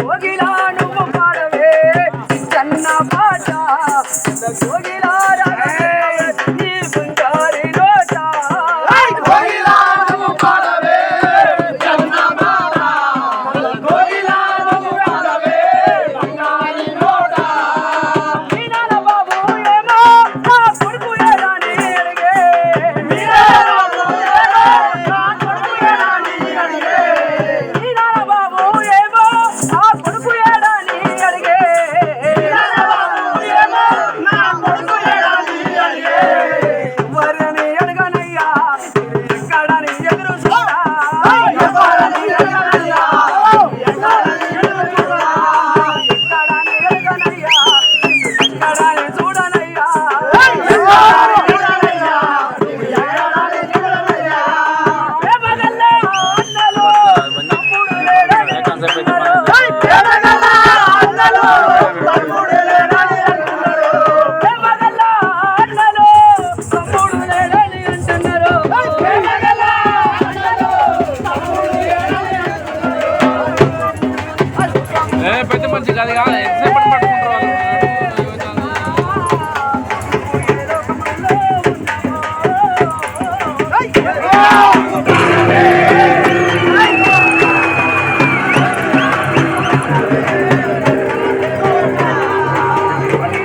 గోగిలా నువ్వు పాడవే చన్న పాట గోగిలా పెద్ద మనిషి కాదు కాదు